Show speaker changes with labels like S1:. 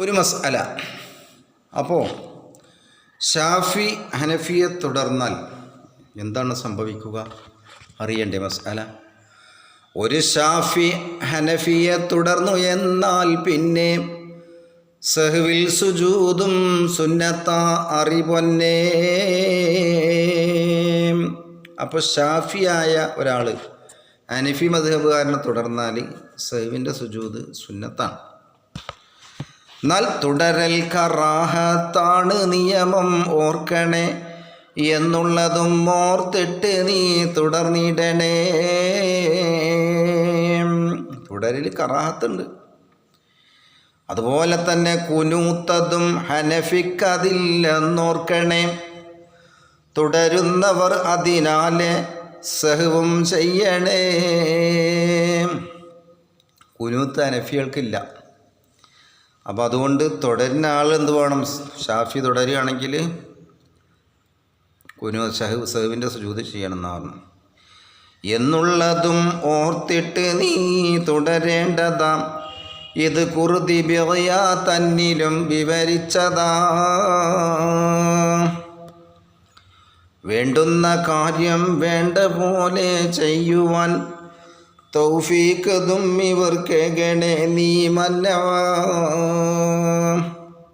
S1: ഒരു മസ്അല അപ്പോൾ ഷാഫി ഹനഫിയെ തുടർന്നാൽ എന്താണ് സംഭവിക്കുക? അറിയണ്ടേ മസ്അല ഒരു ഷാഫി ഹനഫിയെ തുടർന്നു എന്നാൽ പിന്നെ സഹുവിൽ സുജൂതും സുന്നത്ത അറിവൊന്നേ. അപ്പോൾ ഷാഫിയായ ഒരാൾ അനഫി മധുഹബുകാരനെ തുടർന്നാൽ സഹുവിന്റെ സുജൂത് സുന്നത്താണ്. എന്നാൽ തുടരൽ കറാഹത്താണ് നിയമം ഓർക്കണേ. എന്നുള്ളതും ഓർത്തിട്ട് നീ തുടർന്നിടണേ. തുടരിൽ കറാഹത്തുണ്ട്. അതുപോലെ തന്നെ കുനൂത്തതും ഹനഫിക്കതില്ലെന്നോർക്കണേ. തുടരുന്നവർ അതിനാലെ സഹവും ചെയ്യണേ. കുനൂത്ത് ഹനഫികൾക്കില്ല. അപ്പോൾ അതുകൊണ്ട് തുടരുന്ന ആൾ എന്ത് വേണം? ഷാഫി തുടരുകയാണെങ്കിൽ കുനു ഷഹു സഹുവിന്റെ സുജൂത് ചെയ്യണം എന്നാ പറഞ്ഞു. എന്നുള്ളതും ഓർത്തിട്ട് നീ തുടരേണ്ടതാം. ഇത് കുറുതി ബിറയാ തന്നിലും വിവരിച്ചതാ. വേണ്ടുന്ന കാര്യം വേണ്ട പോലെ ചെയ്യുവാൻ തൗഫീഖതും ഇവർക്കെഗണേ നീ മന്നവാ